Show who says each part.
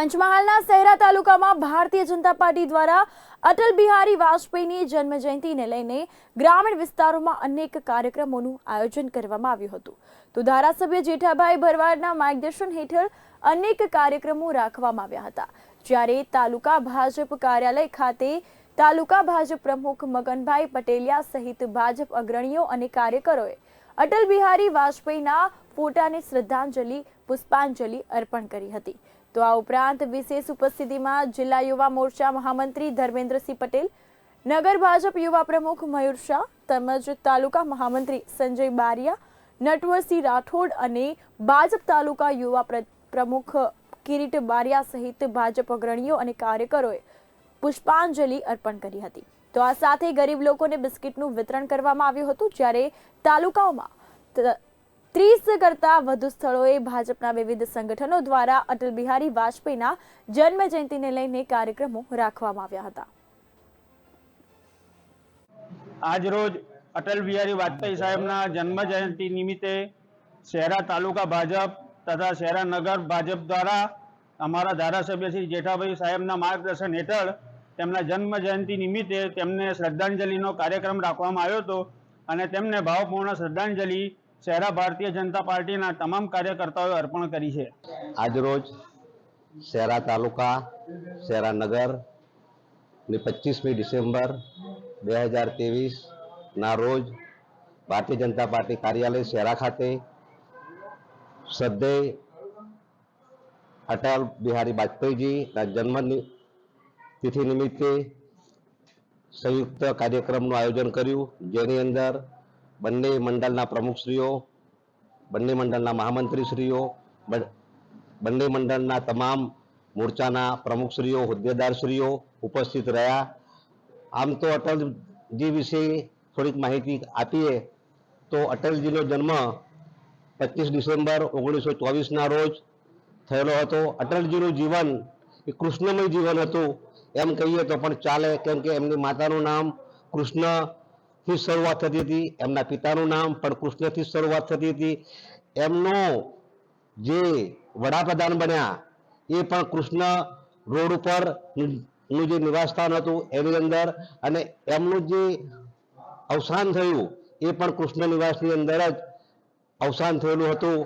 Speaker 1: પંચમહાલના શહેરા તાલુકામાં ભારતીય જનતા પાર્ટી દ્વારા અટલ બિહારી વાજપેયીની જન્મ જયંતિને લઈને ગ્રામીણ વિસ્તારોમાં અનેક કાર્યક્રમોનું આયોજન કરવામાં આવ્યું હતું. તો ધારાસભ્ય જેઠાભાઈ ભરવાડના માર્ગદર્શન હેઠળ અનેક કાર્યક્રમો રાખવામાં આવ્યા હતા. જ્યારે તાલુકા ભાજપ કાર્યાલય ખાતે તાલુકા ભાજપ પ્રમુખ મગનભાઈ પટેલિયા સહિત ભાજપ અગ્રણીઓ અને કાર્યકરોએ અટલ બિહારી વાજપેયીના ફોટાને શ્રદ્ધાંજલિ, પુષ્પાંજલિ અર્પણ કરી હતી. તો આ ઉપરાંત વિશેષ ઉપસ્થિતિમાં જિલ્લા યુવા મોરચા મહામંત્રી ધર્મેન્દ્રસિંહ પટેલ, નગર ભાજપ યુવા પ્રમુખ મયુર શાહ, તેમજ તાલુકા મહામંત્રી સંજય બારિયા, નટવરસિંહ રાઠોડ અને ભાજપ તાલુકા યુવા પ્ર- પ્રમુખ કિરીટ બારિયા સહિત ભાજપ અગ્રણીઓ અને કાર્યકરોએ પુષ્પાંજલિ અર્પણ કરી હતી. તો આ સાથે ગરીબ લોકોને બિસ્કિટનું વિતરણ કરવામાં આવ્યું હતું, જ્યારે તાલુકાઓમાં ત્રીસ કરતા વધુ સ્થળોએ ભાજપના વિવિધ સંગઠનો દ્વારા અટલ બિહારી વાજપેયીના જન્મ જયંતિને લઈને કાર્યક્રમો રાખવામાં આવ્યા હતા.
Speaker 2: આજ રોજ અટલ બિહારી વાજપેયી સાહેબના જન્મ જયંતિ નિમિત્તે શહેરા તાલુકા ભાજપ તથા શહેરા નગર ભાજપ દ્વારા અમારા ધારાસભ્ય શ્રી જેઠાભાઈ સાહેબના માર્ગદર્શન હેઠળ તેમના જન્મ જયંતિ નિમિત્તે તેમને શ્રદ્ધાંજલિનો કાર્યક્રમ રાખવામાં આવ્યો હતો અને તેમને ભાવપૂર્ણ શ્રદ્ધાંજલિ શહેરા ભારતીય જનતા પાર્ટીના તમામ કાર્યકર્તાઓએ અર્પણ કરી છે.
Speaker 3: આજરોજ શહેરા તાલુકા, શહેરા નગરની પચીસમી ડિસેમ્બર બે હજાર ના રોજ ભારતીય જનતા પાર્ટી કાર્યાલય શહેરા ખાતે શ્રદ્ધેય અટલ બિહારી વાજપેયીજીના જન્મ તિથિ નિમિત્તે સંયુક્ત કાર્યક્રમનું આયોજન કર્યું. જેની અંદર બંને મંડળના પ્રમુખશ્રીઓ, બંને મંડળના મહામંત્રીશ્રીઓ બંને મંડળના તમામ મોરચાના પ્રમુખશ્રીઓ, હોદ્દેદારશ્રીઓ ઉપસ્થિત રહ્યા. આમ તો અટલજી વિશે થોડીક માહિતી આપીએ તો અટલજીનો જન્મ પચીસ ડિસેમ્બર ઓગણીસો ચોવીસના રોજ થયેલો હતો. અટલજીનું જીવન એ કૃષ્ણમય જીવન હતું. એમ કહીએ તો પણ ચાલે, કેમ કે એમની માતાનું નામ કૃષ્ણથી જ શરૂઆત થતી હતી. એમના પિતાનું નામ પણ કૃષ્ણથી શરૂઆત થતી હતી. એમનો જે વડાપ્રધાન બન્યા, એ પણ કૃષ્ણ રોડ ઉપરનું જે નિવાસસ્થાન હતું, એની અંદર અને એમનું જે અવસાન થયું, એ પણ કૃષ્ણ નિવાસની અંદર જ અવસાન થયેલું હતું.